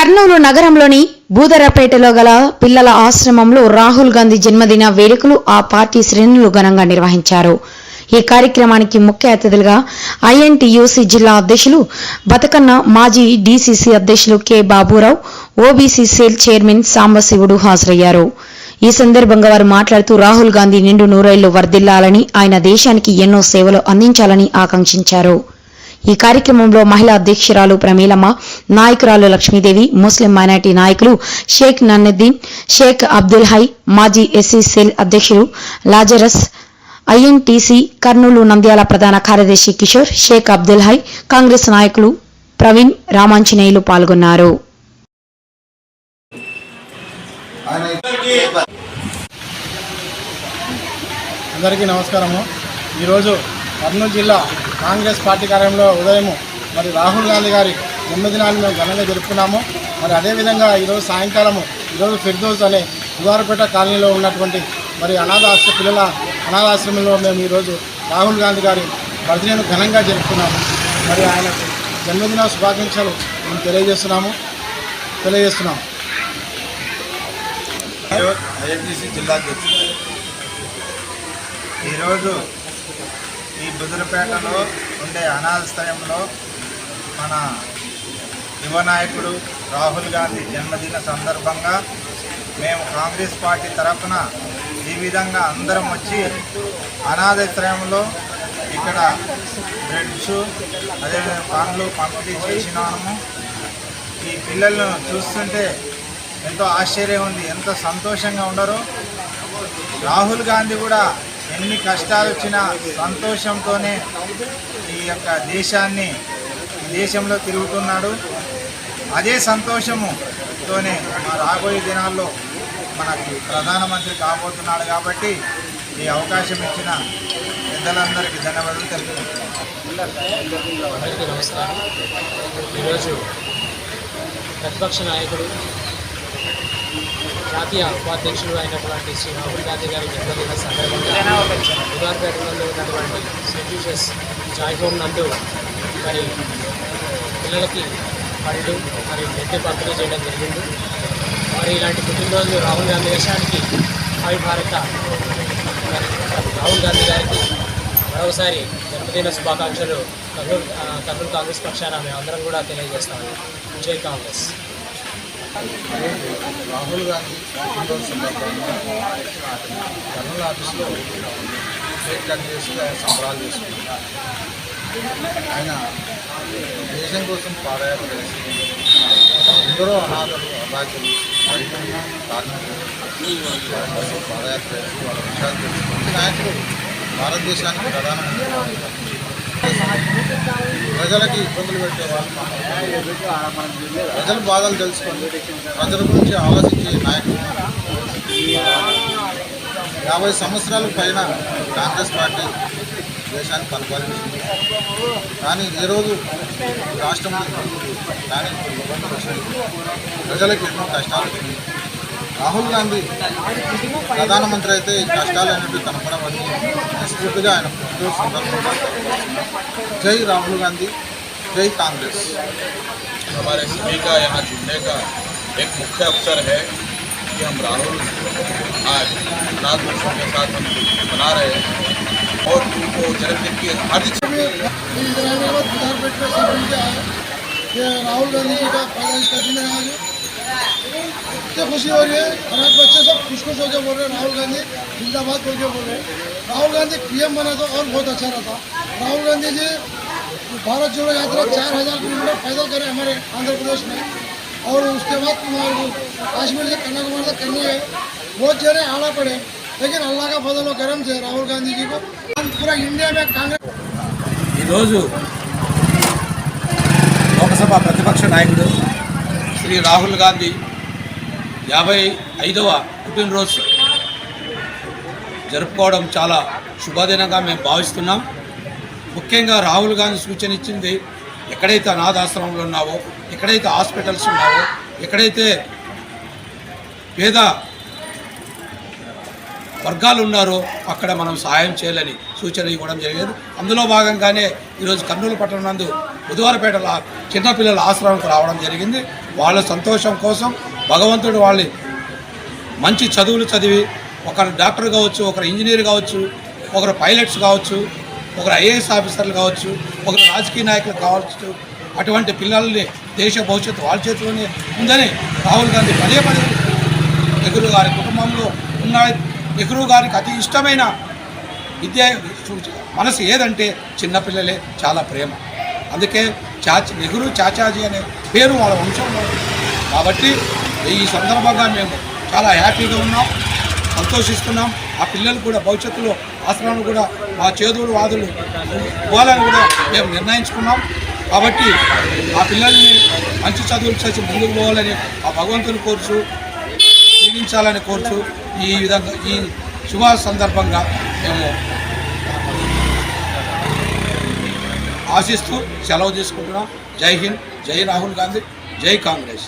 కర్నూలు నగరంలోని బూదరపేటలో గల పిల్లల ఆశ్రమంలో రాహుల్ గాంధీ జన్మదిన వేడుకలు ఆ పార్టీ శ్రేణులు ఘనంగా నిర్వహించారు. ఈ కార్యక్రమానికి ముఖ్య అతిథులుగా ఐఎన్టీయూసీ జిల్లా అధ్యక్షులు బతకన్న మాజీ డీసీసీ అధ్యక్షులు K Baburao OBC cell chairman Sambasivudu హాజరయ్యారు. ఈ సందర్భంగా వారు మాట్లాడుతూ రాహుల్ గాంధీ నిండు నూరేళ్ళు వర్ధిల్లాలని ఆయన దేశానికి ఎన్నో సేవలు అందించాలని ఆకాంక్షించారు. ఈ కార్యక్రమంలో మహిళా అధ్యక్షురాలు ప్రమీలమ్మ నాయకురాలు లక్ష్మీదేవి ముస్లిం మైనార్టీ నాయకులు షేక్ నన్నద్దీన్ షేక్ అబ్దుల్ హై మాజీ ఎస్సీ సెల్ అధ్యక్షులు లాజరస్ ఐఎన్టీసీ కర్నూలు నంద్యాల ప్రధాన కార్యదర్శి కిషోర్ షేక్ అబ్దుల్ హై కాంగ్రెస్ నాయకులు ప్రవీణ్ రామాంజనేయులు పాల్గొన్నారు. అందరికీ నమస్కారము. ఈరోజు కర్నూలు జిల్లా కాంగ్రెస్ పార్టీ కార్యంలో ఉదయం మరి రాహుల్ గాంధీ గారి జన్మదినాన్ని మేము ఘనంగా జరుపుకున్నాము. మరి అదేవిధంగా ఈరోజు సాయంకాలము ఈరోజు ఫిర్దోస్ అనే ఉదారపేట కాలనీలో ఉన్నటువంటి మరి అనాథాశ్ర పిల్లల అనాథాశ్రమంలో మేము ఈరోజు రాహుల్ గాంధీ గారి బర్త్డేను ఘనంగా జరుపుకున్నాము. మరి ఆయనకు జన్మదిన శుభాకాంక్షలు మేము తెలియజేస్తున్నాము. తెలియజేస్తున్నాము. ఐఎన్టీసీ జిల్లా అధ్యక్షుడు. ఈరోజు ఈ బుదురుపేటలో ఉండే అనాథస్థలంలో మన యువ నాయకుడు రాహుల్ గాంధీ జన్మదిన సందర్భంగా మేము కాంగ్రెస్ పార్టీ తరఫున ఈ విధంగా అందరం వచ్చి అనాథాశ్రయంలో ఇక్కడ బ్రెడ్స్ అదేవిధంగా పండ్లు పంపిణీ చేసినాము. ఈ పిల్లలను చూస్తుంటే ఎంతో ఆశ్చర్యం ఉంది ఎంతో సంతోషంగా ఉండరు. రాహుల్ గాంధీ కూడా ఎన్ని కష్టాలు వచ్చినా సంతోషంతోనే ఈ యొక్క దేశాన్ని దేశంలో తిరుగుతున్నాడు. అదే సంతోషముతోనే మా రాబోయే దినాల్లో మనకి ప్రధానమంత్రి కాబోతున్నాడు కాబట్టి ఈ అవకాశం ఇచ్చిన పెద్దలందరికీ ధన్యవాదాలు తెలుపుతున్నాను నమస్కారం. ఈరోజు ప్రతిపక్ష నాయకుడు జాతీయ ఉపాధ్యక్షులు అయినటువంటి శ్రీ రాహుల్ గాంధీ గారి జన్మదిన సందర్భంగా ఉదార్పేటలో ఉన్నటువంటి సెంట్ జూసెస్ జాయ్ హోమ్ నందు మరి పిల్లలకి పండ్లు మరి నెట్టి పంపిణీ చేయడం జరిగింది. మరి ఇలాంటి పుట్టినరోజు రాహుల్ గాంధీ దేశానికి అవి భారత మరి రాహుల్ గాంధీ గారికి మరోసారి జన్మదిన శుభాకాంక్షలు కర్నూలు కర్నూలు కాంగ్రెస్ పక్షాన మేము అందరం కూడా తెలియజేస్తాము జై కాంగ్రెస్. రాహుల్ గాంధీ పుట్టినరోజు సందర్భంగా కర్నూలు ఆఫీస్లో కేక్ కట్ చేసి ఆయన సంబరాలు చేసుకుంటారు ఆయన దేశం కోసం పాదయాత్ర చేసి ఎందరో అనాథలు అభాగ్యులు రైతులు కార్మికులు పాదయాత్ర చేసి వాళ్ళ విషయాలు తెలుసుకుంటే నాయకుడు భారతదేశానికి ప్రధానమంత్రి. ప్రజలకి ఇబ్బందులు పెట్టే వాళ్ళు. ప్రజల బాధలు తెలుసుకోండి. ప్రజల గురించి ఆలోచించే నాయకులు. యాభై సంవత్సరాల పైన కాంగ్రెస్ పార్టీ దేశాన్ని పరిపాలించింది. కానీ ఏ రోజు రాష్ట్రంలో కానీ ప్రజలకు ఎన్నో కష్టాలు రాహుల్ గాంధీ ప్రధానమంత్రి అయితే ఈ కష్టాలు అనేవి కనపడవని స్ఫూర్తిగా ఆయన పుట్టినరోజు సందర్భంగా జై రాహుల్ గాంధీ జై కాంగ్రెస్ हमारे सभी का यहाँ जुड़ने का एक मुख्य अवसर है कि हम राहुल आज अनाथ बच्चों के साथ हम मना रहे हैं और उनको जन्मदिन की हार्दिक इस हैदराबाद विधानपेट में सब मिलके आए कि राहुल गांधी जी का पैदाइश का दिन है आज इतनी खुशी हो रही है अनाथ बच्चे सब खुश खुश होकर बोल रहे हैं राहुल गांधी जिंदाबाद बोल के बोल रहे हैं राहुल गांधी पीएम बना तो और बहुत अच्छा रहता राहुल गांधी जी भारत जोड़ो यात्रा चार हजार किलोमीटर पैदल करे हमारे आंध्र प्रदेश में और उसके बाद तुम्हारे को कश्मीर से कन्याकुमारी तक करने गए बहुत जने आना पड़े लेकिन अल्लाह का फजल व करम से राहुल गांधी जी को पूरा इंडिया में कांग्रेस ఈరోజు లోకసభ ప్రతిపక్ష నాయకుడు శ్రీ రాహుల్ గాంధీ యాభై ఐదవ పుట్టినరోజు జరుపుకోవడం చాలా శుభదినంగా మేము భావిస్తున్నాం. ముఖ్యంగా రాహుల్ గాంధీ సూచన ఇచ్చింది ఎక్కడైతే అనాథాశ్రమంలో ఉన్నావో ఎక్కడైతే హాస్పిటల్స్ ఉన్నావో ఎక్కడైతే పేద వర్గాలు ఉన్నారో అక్కడ మనం సహాయం చేయాలని సూచన ఇవ్వడం జరిగేది. అందులో భాగంగానే ఈరోజు కర్నూలు పట్టణం నందు బుధవారపేటలో చిన్నపిల్లల ఆశ్రమంకు రావడం జరిగింది. వాళ్ళ సంతోషం కోసం భగవంతుడు వాళ్ళని మంచి చదువులు చదివి ఒకరు డాక్టర్ కావచ్చు ఒకరు ఇంజనీర్ కావచ్చు ఒకరు పైలట్స్ కావచ్చు ఒకరు ఐఏఎస్ ఆఫీసర్లు కావచ్చు ఒకరు రాజకీయ నాయకులు కావచ్చు అటువంటి పిల్లల్ని దేశ భవిష్యత్తు వాళ్ళ చేతిలోనే ఉందని రాహుల్ గాంధీ పదే పదే నెహ్రూ గారి కుటుంబంలో ఉన్న నెహ్రూ గారికి అతి ఇష్టమైన విద్య మనసు ఏదంటే చిన్నపిల్లలే చాలా ప్రేమ. అందుకే చాచి నెహ్రూ చాచాజీ అనే పేరు వాళ్ళ వంశంలో కాబట్టి ఈ సందర్భంగా మేము చాలా హ్యాపీగా ఉన్నాం సంతోషిస్తున్నాం. ఆ పిల్లలు కూడా భవిష్యత్తులో ఆశ్రమాలు కూడా మా చేదుడు వాదులు పోవాలని కూడా మేము నిర్ణయించుకున్నాం. కాబట్టి ఆ పిల్లల్ని మంచి చదువులు చేసి ముందుకు పోవాలని ఆ భగవంతుని కోర్సు జీవించాలని కోర్సు ఈ విధంగా ఈ శుభ సందర్భంగా మేము ఆశిస్తూ సెలవు తీసుకుంటున్నాం. జై హింద్ జై రాహుల్ గాంధీ జై కాంగ్రెస్.